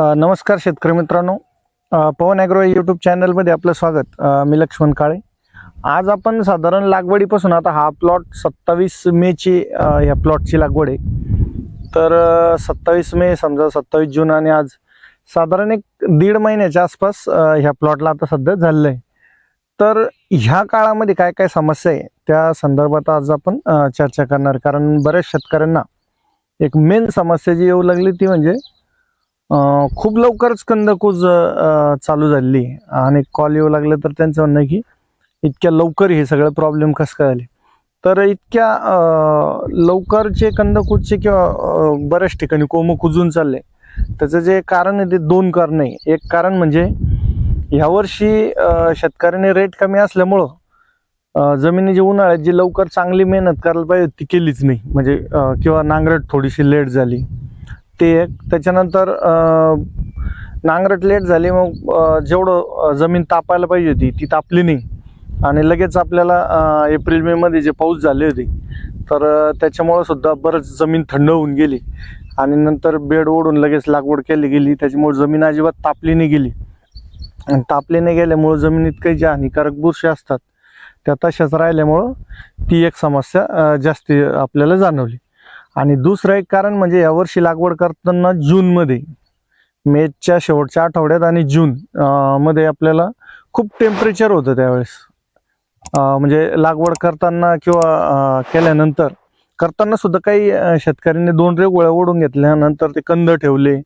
नमस्कार शेतकरी मित्रांनो. पवन ॲग्रो यूट्यूब चॅनलमध्ये आपलं स्वागत. मी लक्ष्मण काळे. आज आपण साधारण लागवडीपासून आता हा प्लॉट सत्तावीस मेची ह्या प्लॉटची लागवड आहे. तर सत्तावीस मे समजा सत्तावीस जून आणि आज साधारण एक दीड महिन्याच्या आसपास ह्या प्लॉटला आता सध्या झालेलं आहे तर ह्या काळामध्ये काय काय समस्या आहे? त्या संदर्भात आज आपण चर्चा करणार. कारण बऱ्याच शेतकऱ्यांना एक मेन समस्या जी येऊ लागली ती म्हणजे खूप लवकरच कंदकूज चालू झालेली. आणि कॉल येऊ लागले तर त्यांचं म्हणणं आहे की इतक्या लवकर हे सगळं प्रॉब्लेम कसं काय आले तर इतक्या लवकरचे कंदकूजचे किंवा बऱ्याच ठिकाणी कोम कुजून चालले. त्याचं जे कारण आहे ते दोन कारण आहे. एक कारण म्हणजे ह्यावर्षी शेतकऱ्याने रेट कमी असल्यामुळं जमिनी जमिनीची उन्हाळ्यात जी लवकर चांगली मेहनत करायला पाहिजे ती केलीच नाही. म्हणजे किंवा नांगरट थोडीशी लेट झाली. ते एक त्याच्यानंतर नांगरट लेट झाली मग जेवढं जमीन तापायला पाहिजे होती ती तापली नाही. आणि लगेच आपल्याला एप्रिल मे मध्ये जे पाऊस झाले होते तर त्याच्यामुळं सुद्धा बरंच जमीन थंड होऊन गेली. आणि नंतर बेड ओढून लगेच लागवड केली गेली त्याच्यामुळे जमीन अजिबात तापली नाही गेली. आणि तापली नाही गेल्यामुळं जमिनीत काही ज्या हानिकारक बुरशी असतात त्या तशाच राहिल्यामुळं ती एक समस्या जास्ती आपल्याला जाणवली. आणि दुसरं एक कारण म्हणजे यावर्षी लागवड करताना जूनमध्ये मेच्या शेवटच्या आठवड्यात आणि जून मध्ये आपल्याला खूप टेम्परेचर होतं त्यावेळेस. अं, म्हणजे लागवड करताना किंवा केल्यानंतर करताना सुद्धा काही शेतकऱ्यांनी दोन रेगोळ्या ओढून घेतल्या. नंतर ते कंद ठेवले.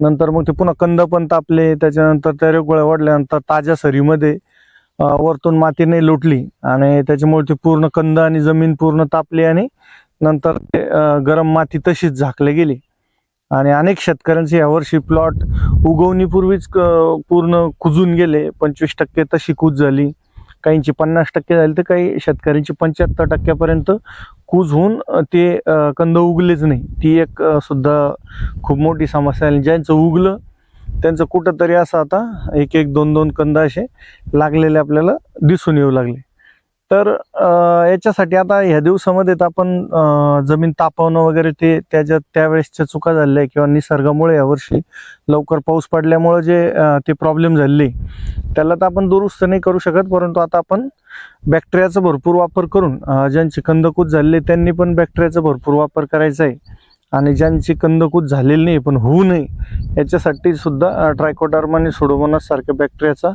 नंतर मग ते पुन्हा कंद पण तापले. त्याच्यानंतर त्या रेगोळ्या ओढल्यानंतर ताज्या सरीमध्ये वरतून वरतून मातीने लुटली. आणि त्याच्यामुळे ते पूर्ण कंद आणि जमीन पूर्ण तापली आणि नंतर ते गरम माती तशीच झाकले गेली. आणि अनेक शेतकऱ्यांचे यावर्षी प्लॉट उगवणीपूर्वीच पूर्ण कुजून गेले. पंचवीस टक्के तशी कूज झाली. काहींची पन्नास टक्के झाली तर काही शेतकऱ्यांची पंच्याहत्तर टक्क्यापर्यंत कूज होऊन ते कंद उगलेच नाही. ती एक सुद्धा खूप मोठी समस्या आहे. ज्यांचं उगलं त्यांचं कुठंतरी असं आता एक एक दोन दोन कंद असे लागलेले आपल्याला दिसून येऊ लागले. तर याच्यासाठी आता ह्या दिवसामध्ये तर आपण जमीन तापवणं वगैरे ते त्याच्या त्यावेळेसच्या चुका झाल्या किंवा निसर्गामुळे यावर्षी लवकर पाऊस पडल्यामुळे जे ते प्रॉब्लेम झाले त्याला तर आपण दुरुस्त नाही करू शकत परंतु आता आपण बॅक्टेरियाचा भरपूर वापर करून ज्यांचे कंदकूत झाले त्यांनी पण बॅक्टेरियाचा भरपूर वापर करायचा आहे. आणि ज्यांची कंदकूत झालेली नाही पण होऊ नये याच्यासाठी सुद्धा ट्रायकोडर्म आणि सोडोमोनास सारख्या बॅक्टेरियाचा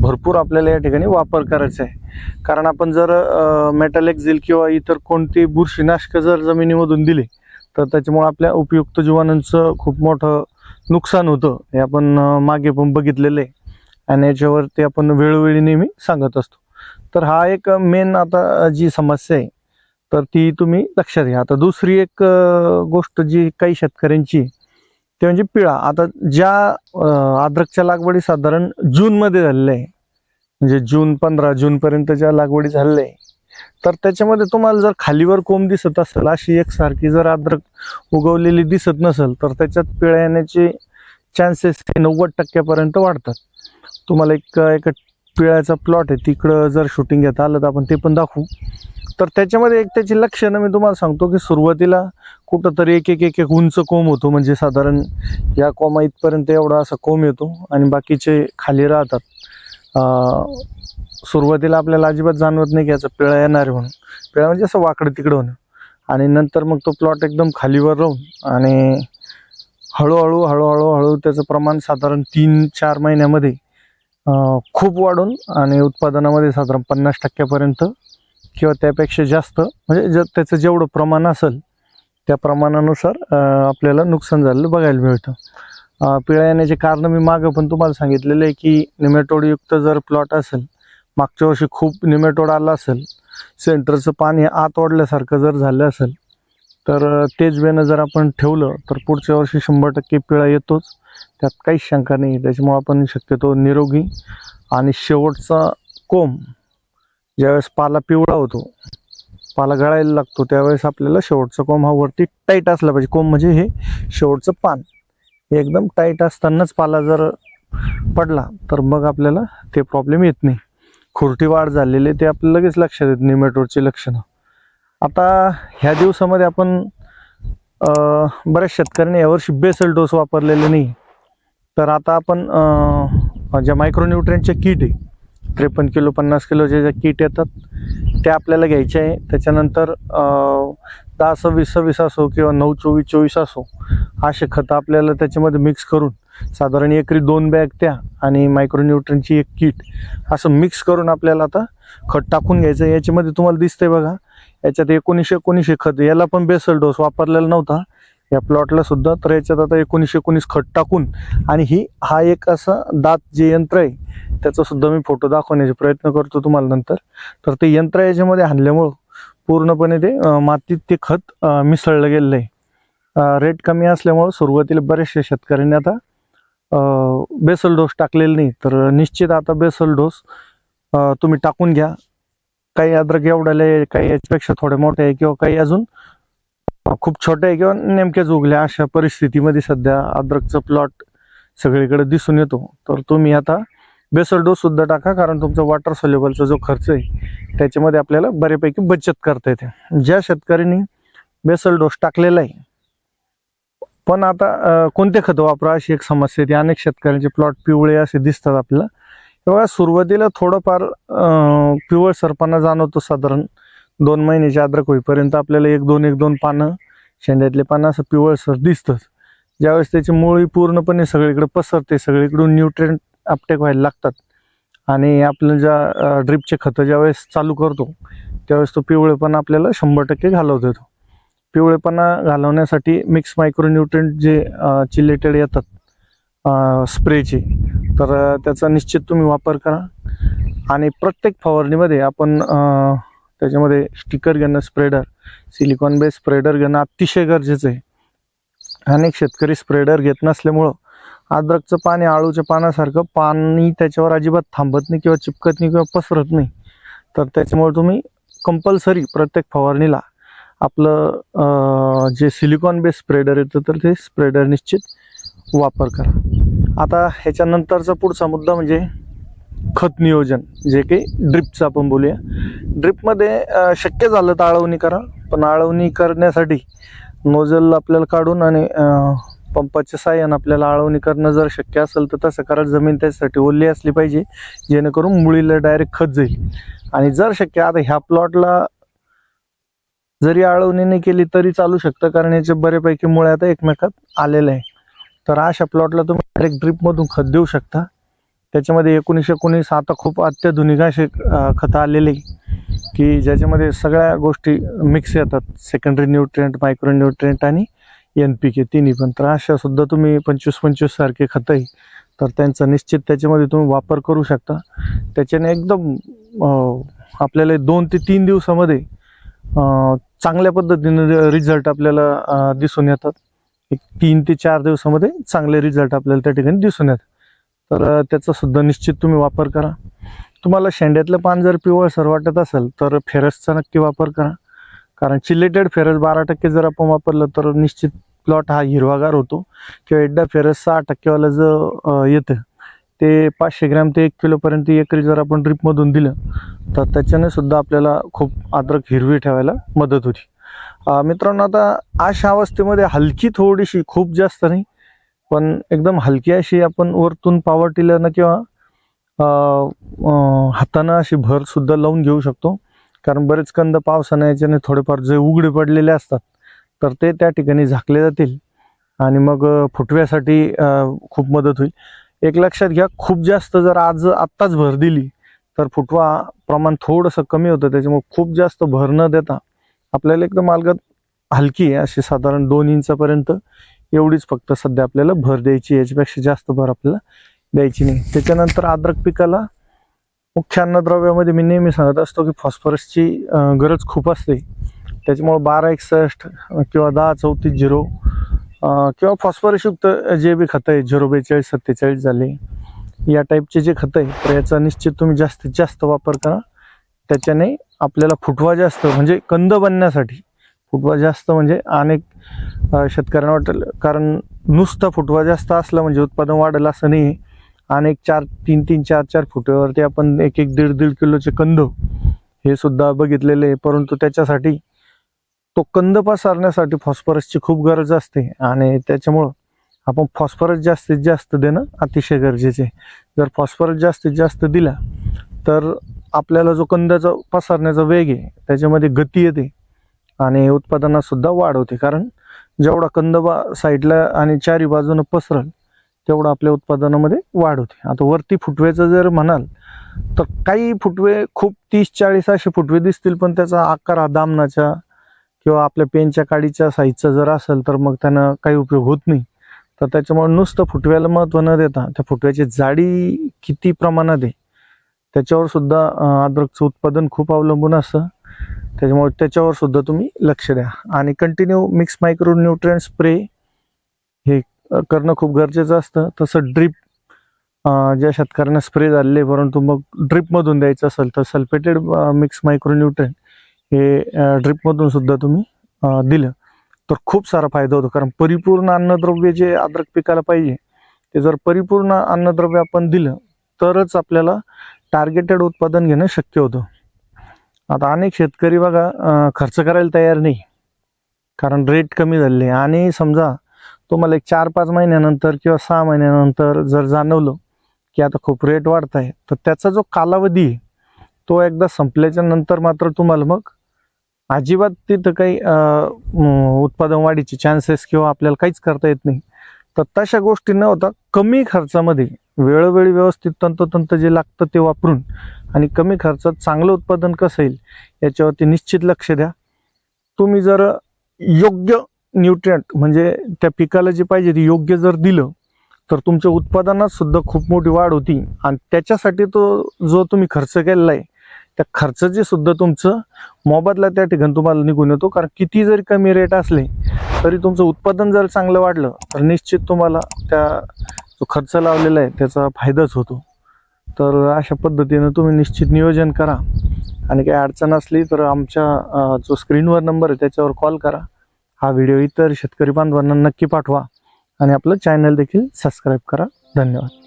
भरपूर आपल्याला या ठिकाणी वापर करायचा आहे. कारण आपण जर मेटॅलेक्झिल किंवा इतर कोणती बुरशीनाशकं जर जमिनीमधून दिली तर त्याच्यामुळे आपल्या उपयुक्त जीवाणूंचं खूप मोठं नुकसान होतं हे आपण मागे पण बघितलेलं आहे. आणि याच्यावरती आपण वेळोवेळी नेहमी सांगत असतो. तर हा एक मेन आता जी समस्या आहे तर ती तुम्ही लक्षात घ्या. आता दुसरी एक गोष्ट जी काही शेतकऱ्यांची ते म्हणजे पिळा. आता ज्या अद्रकच्या लागवडी साधारण जूनमध्ये झालेल्या आहे म्हणजे जून पंधरा जूनपर्यंत ज्या लागवडी झालेल्या आहे तर त्याच्यामध्ये तुम्हाला जर खालीवर कोंब दिसत असेल अशी एक सारखी जर अद्रक उगवलेली दिसत नसेल तर त्याच्यात पिळ्या येण्याचे चान्सेस हे नव्वद टक्क्यापर्यंत वाढतात. तुम्हाला एक एक पिळ्याचा प्लॉट आहे तिकडं जर शूटिंग घेता आलं तर आपण ते पण दाखवू. तर त्याच्यामध्ये एक त्याची लक्षणं मी तुम्हाला सांगतो की सुरुवातीला कुठंतरी एक एक एक एक उंच कोंब होतो. म्हणजे साधारण या कोमा इथपर्यंत एवढा असा कोंब येतो आणि बाकीचे खाली राहतात. सुरुवातीला आपल्याला अजिबात जाणवत नाही की याचा पिळा येणार म्हणून. पिळा म्हणजे असं वाकडं तिकडं होणं. आणि नंतर मग तो प्लॉट एकदम खालीवर राहून आणि हळूहळू हळूहळू हळू त्याचं प्रमाण साधारण तीन चार महिन्यामध्ये खूप वाढून आणि उत्पादनामध्ये साधारण पन्नास टक्क्यापर्यंत किंवा त्यापेक्षा जास्त म्हणजे ज त्याचं जेवढं प्रमाण असेल त्या प्रमाणानुसार आपल्याला नुकसान झालेलं बघायला मिळतं. पिळ्या येण्याचे कारण मी मागं पण तुम्हाला सांगितलेलं आहे की निमेटोडयुक्त जर प्लॉट असेल मागच्या वर्षी खूप निमेटोड आला असेल सेंटरचं पाणी आत ओढल्यासारखं जर झालं असेल तर तेच बेनं जर आपण ठेवलं तर पुढच्या वर्षी शंभर टक्के पिळा येतोच. त्यात काहीच शंका नाही त्याच्यामुळं आपण शक्यतो निरोगी आणि शेवटचा कोंब ज्यावेळेस पाला पिवळा होतो पाला गळायला लागतो त्यावेळेस आपल्याला शेवटचं कोंब हा वरती टाईट असला पाहिजे. कोंब म्हणजे हे शेवटचं पान. हे एकदम टाईट असतानाच पाला जर पडला तर मग आपल्याला ते प्रॉब्लेम येत नाही. खुरटी वाढ झालेली ते आपल्याला लगेच लक्षात येत निमेटोडची लक्षणं. आता ह्या दिवसामध्ये आपण बऱ्याच शेतकऱ्यांनी यावर्षी बेसल डोस वापरलेले नाही. तर आता आपण ज्या मायक्रोन्युट्रियनचे किट आहे त्रेपन्न किलो पन्नास किलोचे ज्या किट येतात ते आपल्याला घ्यायचे आहे त्याच्यानंतर दहा सव्वीस सव्वीस असो किंवा नऊ चोवीस चोवीस असो असे खतं आपल्याला त्याच्यामध्ये मिक्स करून साधारण एकरी दोन बॅग त्या आणि मायक्रोन्युट्रियनची एक किट असं मिक्स करून आपल्याला आता खत टाकून घ्यायचं आहे. याच्यामध्ये तुम्हाला दिसतंय बघा याच्यात एकोणीसशे एकोणीसशे खत याला पण बेसल डोस वापरलेला नव्हता या प्लॉटला सुद्धा तर याच्यात आता एकोणीसशे एकोणीस खत टाकून आणि ही हा एक असं दात जे यंत्र आहे त्याचा सुद्धा मी फोटो दाखवण्याचा प्रयत्न करतो तुम्हाला नंतर. तर ते यंत्र याच्यामध्ये आणल्यामुळं पूर्णपणे ते मातीत ते खत मिसळलं गेलेलं आहे. रेट कमी असल्यामुळं सुरुवातीला बऱ्याचशा शेतकऱ्यांनी आता बेसल डोस टाकलेला नाही. तर निश्चित आता बेसल डोस तुम्ही टाकून घ्या. काही अद्रक एवढ्याला काही याच्यापेक्षा थोडे मोठे आहे किंवा काही अजून खूप छोटे आहे किंवा नेमकेच उगल्या अशा परिस्थितीमध्ये सध्या अद्रकचं प्लॉट सगळीकडे दिसून येतो. तर तुम्ही आता बेसल डोस सुद्धा टाका कारण तुमचा वॉटर सोल्युबलचा जो खर्च आहे त्याच्यामध्ये आपल्याला बऱ्यापैकी बचत करता येते. ज्या शेतकऱ्यांनी बेसल डोस टाकलेला आहे पण आता कोणते खतं वापरा अशी एक समस्या येते. अनेक शेतकऱ्यांचे प्लॉट पिवळे असे दिसतात आपल्याला. तेव्हा सुरुवातीला थोडंफार पिवळ पिवळसरपणा जाणवतो साधारण दोन महिन्याचे अद्रक होईपर्यंत आपल्याला एक दोन एक दोन पानं शेंड्यातले पानं असं पिवळसर दिसतंच ज्यावेळेस त्याची मुळी पूर्णपणे सगळीकडे पसरते सगळीकडून न्यूट्रिएंट अपटेक व्हायला लागतात. आणि आपलं ज्या ड्रिपचे खतं ज्यावेळेस चालू करतो त्यावेळेस तो पिवळेपणा आपल्याला शंभर टक्के घालवत. येतो पिवळेपणा घालवण्यासाठी मिक्स मायक्रोन्यूट्रिएंट जे चिलेटेड येतात स्प्रेचे तर त्याचा निश्चित तुम्ही वापर करा. आणि प्रत्येक फवारणीमध्ये आपण त्याच्यामध्ये स्टिकर घेणं स्प्रेडर सिलिकॉन बेस स्प्रेडर घेणं अतिशय गरजेचं आहे. अनेक शेतकरी स्प्रेडर घेत नसल्यामुळं अद्रकचं पाणी आळूच्या पानासारखं पाणी त्याच्यावर अजिबात थांबत नाही किंवा चिपकत नाही किंवा पसरत नाही. तर त्याच्यामुळे तुम्ही कंपल्सरी प्रत्येक फवारणीला आपलं जे सिलिकॉन बेस स्प्रेडर येतं तर ते स्प्रेडर निश्चित वापर करा. आता ह्याच्यानंतरचा पुढचा मुद्दा म्हणजे खत नियोजन जे काही ड्रिपचं आपण बोलूया. ड्रिपमध्ये शक्य झालं तर आळवणी करा पण आळवणी करण्यासाठी नोझल आपल्याला काढून आणि पंपाच्या साह्यानं आपल्याला आळवणी करणं जर शक्य असेल तर तसं करा. जमीन त्याच्यासाठी ओली असली पाहिजे जेणेकरून मुळीला डायरेक्ट खत जाईल. आणि जर शक्य आता ह्या प्लॉटला जरी आळवणी नाही केली तरी चालू शकतं कारण याचे बऱ्यापैकी मुळे आता एकमेकात आलेलं आहे तर अशा प्लॉटला तुम्ही डायरेक्ट ड्रिपमधून खत देऊ शकता. त्याच्यामध्ये एकोणीसशे एकोणीस आता खूप अत्याधुनिक असे खतं आलेले आहे की ज्याच्यामध्ये सगळ्या गोष्टी मिक्स येतात. सेकंडरी न्यूट्रिएंट मायक्रो न्यूट्रिएंट आणि एन पी के तिन्ही पण. तर अशासुद्धा तुम्ही पंचवीस पंचवीस सारखे खतं आहे. तर त्यांचा निश्चित त्याच्यामध्ये तुम्ही वापर करू शकता. त्याच्याने एकदम आपल्याला दोन ते तीन दिवसामध्ये चांगल्या पद्धतीने रिझल्ट आपल्याला दिसून येतात. एक तीन ते चार दिवसामध्ये चांगले रिझल्ट आपल्याला त्या ठिकाणी दिसून येतात. तर त्याचा सुद्धा निश्चित तुम्ही वापर करा. तुम्हाला शेंड्यातलं पान जर पिवळसर वाटत असेल तर फेरसचा नक्की वापर करा. कारण चिलेटेड फेरस बारा टक्के जर आपण वापरलं तर निश्चित प्लॉट हा हिरवागार होतो. किंवा एकदा फेरस सहा टक्केवाला जर येतं ते पाचशे ग्रॅम ते एक किलोपर्यंत एकरी जर आपण ड्रिपमधून दिलं तर त्याच्याने सुद्धा आपल्याला खूप अद्रक हिरवी ठेवायला मदत होती. मित्रांनो आता अशा अवस्थेमध्ये हलकी थोडीशी खूप जास्त नाही पण एकदम हलकी अशी आपण वरतून पावर टिलरनं किंवा हातानं अशी भर सुद्धा लावून घेऊ शकतो. कारण बरेच कंद पावसाने याच्याने थोडेफार जे उघडे पडलेले असतात तर ते त्या ठिकाणी झाकले जातील. आणि मग फुटव्यासाठी खूप मदत होईल. एक लक्षात घ्या खूप जास्त जर आज आत्ताच भर दिली तर फुटवा प्रमाण थोडंसं कमी होतं. त्याच्यामुळे खूप जास्त भर न देता आपल्याला एकदम मालगत हलकी आहे अशी साधारण दोन इंचापर्यंत एवढीच फक्त सध्या आपल्याला भर द्यायची याच्यापेक्षा जास्त भर आपल्याला द्यायची नाही. त्याच्यानंतर अद्रक पिकाला मुख्य अन्नद्रव्यामध्ये मी नेहमी सांगत असतो की फॉस्फरसची गरज खूप असते. त्याच्यामुळे बारा एकसष्ट किंवा दहा चौतीस झिरो किंवा फॉस्फरसयुक्त जे बी खतं आहे झिरो बेचाळीस सत्तेचाळीस झाले या टाईपचे जे खतं आहे तर याचा निश्चित तुम्ही जास्तीत जास्त वापर करा. त्याच्याने आपल्याला फुटवा जास्त म्हणजे कंद बनण्यासाठी फुटवा जास्त म्हणजे अनेक शेतकऱ्यांना वाटेल. कारण नुसता फुटवा जास्त असला म्हणजे उत्पादन वाढेल असं नाही. अनेक चार तीन तीन चार चार फुटावरती आपण एक एक दीड दीड किलोचे कंद हे सुद्धा बघितलेले आहे. परंतु त्याच्यासाठी तो कंद पसरण्यासाठी फॉस्फरसची खूप गरज असते. आणि त्याच्यामुळं आपण फॉस्फरस जास्तीत जास्त देणं अतिशय गरजेचे आहे. जर फॉस्फरस जास्तीत जास्त दिला तर आपल्याला जो कंदाचा पसरण्याचा वेग आहे त्याच्यामध्ये गती येते. आणि उत्पादनात सुद्धा वाढ होते कारण जेवढा कंदबा साईडला आणि चारी बाजूनं पसरल तेवढं आपल्या उत्पादनामध्ये वाढ होते आता वरती फुटवेचं जर म्हणाल तर काही फुटवे खूप तीस चाळीस असे फुटवे दिसतील पण त्याचा आकार हा दामनाच्या किंवा आपल्या पेनच्या काडीच्या साईजचा जर असेल तर मग त्यानं काही उपयोग होत नाही. तर त्याच्यामुळे नुसतं फुटव्याला महत्त्व न देता त्या फुटव्याची जाडी किती प्रमाणात आहे त्याच्यावर सुद्धा अद्रकचं उत्पादन खूप अवलंबून असतं. त्याच्यामुळे त्याच्यावर सुद्धा तुम्ही लक्ष द्या. आणि continue mix micro nutrient spray हे करणं खूप गरजेचं असतं. तसं ड्रीप ज्या शेतकऱ्यांना स्प्रे झालेले परंतु मग ड्रीपमधून द्यायचं असेल तर सल्फेटेड मिक्स मायक्रो न्यूट्रिएंट हे ड्रीपमधून सुद्धा तुम्ही दिलं तर खूप सारा फायदा होतो. कारण परिपूर्ण अन्नद्रव्य जे अद्रक पिकाला पाहिजे ते जर परिपूर्ण अन्नद्रव्य आपण दिलं तरच आपल्याला टार्गेटेड उत्पादन घेणं शक्य होतं. आता अनेक शेतकरी बघा खर्च करायला तयार नाही. कारण रेट कमी झाले आणि समजा तुम्हाला एक चार पाच महिन्यानंतर किंवा सहा महिन्यानंतर जर जाणवलं की आता खूप रेट वाढत आहे तर त्याचा जो कालावधी आहे तो एकदा संपल्याच्या नंतर मात्र तुम्हाला मग अजिबात तिथं काही उत्पादन वाढीचे चान्सेस किंवा आपल्याला काहीच करता येत नाही. तर तशा गोष्टी न होता कमी खर्चामध्ये वेळोवेळी व्यवस्थित तंतोतंत जे लागतं ते वापरून आणि कमी खर्चात चांगलं उत्पादन कसं येईल याच्यावरती निश्चित लक्ष द्या. तुम्ही जर योग्य न्यूट्रियंट म्हणजे त्या पिकाला जे पाहिजे ते योग्य जर दिलं तर तुमच्या उत्पादनात सुद्धा खूप मोठी वाढ होती. आणि त्याच्यासाठी तो जो तुम्ही खर्च केलेला आहे त्या खर्चाचे सुद्धा तुमचं मोबदला त्या ठिकाणी तुम्हाला निघून येतो. कारण किती जरी कमी रेट असले तरी तुमचं उत्पादन जर चांगलं वाढलं तर निश्चित तुम्हाला त्या जो खर्च लावलेला आहे त्याचा फायदाच होतो. तर अशा पद्धतीनं तुम्ही निश्चित नियोजन करा. आणि काही अडचण असली तर आमच्या जो स्क्रीनवर नंबर आहे त्याच्यावर कॉल करा. हा व्हिडिओ इतर शेतकरी बांधवांना नक्की पाठवा. आणि आपलं चॅनल देखील सबस्क्राईब करा. धन्यवाद.